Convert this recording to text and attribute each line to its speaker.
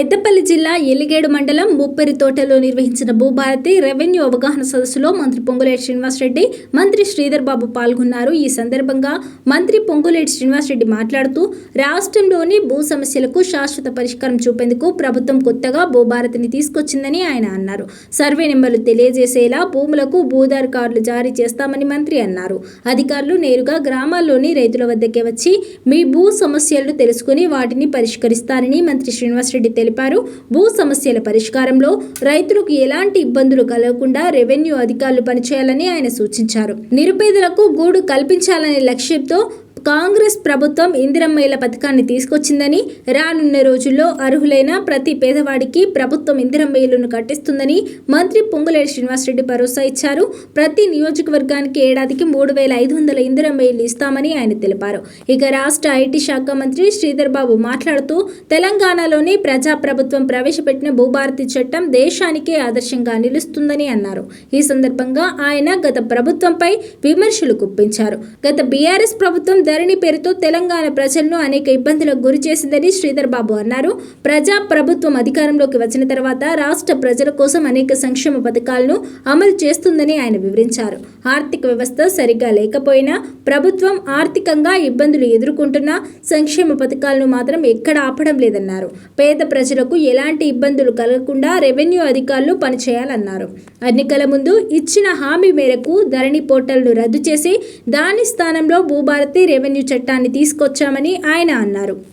Speaker 1: పెద్దపల్లి జిల్లా ఎలిగేడు మండలం ముప్పెరి తోటలో నిర్వహించిన భూభారతి రెవెన్యూ అవగాహన సదస్సులో మంత్రి పొంగులేటి శ్రీనివాసరెడ్డి మంత్రి శ్రీధర్ బాబు పాల్గొన్నారు. ఈ సందర్భంగా మంత్రి పొంగులేటి శ్రీనివాసరెడ్డి మాట్లాడుతూ రాష్ట్రంలోని భూ సమస్యలకు శాశ్వత పరిష్కారం చూపేందుకు ప్రభుత్వం కొత్తగా భూభారతిని తీసుకొచ్చిందని ఆయన అన్నారు. సర్వే నెంబర్లు తెలియజేసేలా భూములకు భూధార్ కార్డులు జారీ చేస్తామని మంత్రి అన్నారు. అధికారులు నేరుగా గ్రామాల్లోని రైతుల వద్దకే వచ్చి మీ భూ సమస్యలను తెలుసుకుని వాటిని పరిష్కరిస్తారని మంత్రి శ్రీనివాసరెడ్డి తెలిపారు. భూ సమస్యల పరిష్కారంలో రైతులకు ఎలాంటి ఇబ్బందులు కలగకుండా రెవెన్యూ అధికారులు పనిచేయాలని ఆయన సూచించారు. నిరుపేదలకు గూడు కల్పించాలనే లక్ష్యంతో కాంగ్రెస్ ప్రభుత్వం ఇందిరమ్మ ఇళ్ళ పథకాన్ని తీసుకొచ్చిందని రానున్న రోజుల్లో అర్హులైన ప్రతి పేదవాడికి ప్రభుత్వం ఇందిరమ్మ ఇళ్ళను కట్టిస్తుందని మంత్రి పొంగులేటి శ్రీనివాసరెడ్డి భరోసా ఇచ్చారు. ప్రతి నియోజకవర్గానికి ఏడాదికి మూడు వేల ఐదు వందల ఇందిరమ్మ ఇళ్ళు ఇస్తామని ఆయన తెలిపారు. ఇక రాష్ట్ర ఐటీ శాఖ మంత్రి శ్రీధర్ బాబు మాట్లాడుతూ తెలంగాణలోని ప్రజాప్రభుత్వం ప్రవేశపెట్టిన భూభారతి చట్టం దేశానికే ఆదర్శంగా నిలుస్తుందని అన్నారు. ఈ సందర్భంగా ఆయన గత ప్రభుత్వంపై విమర్శలు గుప్పించారు గత బీఆర్ఎస్ ప్రభుత్వం ధరణి పేరుతో తెలంగాణ ప్రజలను అనేక ఇబ్బందులకు గురి చేసిందని శ్రీధర్ బాబు అన్నారు. ప్రజా ప్రభుత్వం అధికారంలోకి వచ్చిన తర్వాత రాష్ట్ర ప్రజల కోసం అనేక సంక్షేమ పథకాలను అమలు చేస్తుందని ఆయన వివరించారు. ఆర్థిక వ్యవస్థ సరిగ్గా లేకపోయినా ప్రభుత్వం ఆర్థికంగా ఇబ్బందులు ఎదుర్కొంటున్న సంక్షేమ పథకాలను మాత్రం ఎక్కడ ఆపడం లేదన్నారు. పేద ప్రజలకు ఎలాంటి ఇబ్బందులు కలగకుండా రెవెన్యూ అధికారులు పనిచేయాలన్నారు. ఎన్నికల ముందు ఇచ్చిన హామీ మేరకు ధరణి పోర్టల్ను రద్దు చేసి దాని స్థానంలో భూభారతి రెవెన్యూ చట్టాన్ని తీసుకొచ్చామని ఆయన అన్నారు.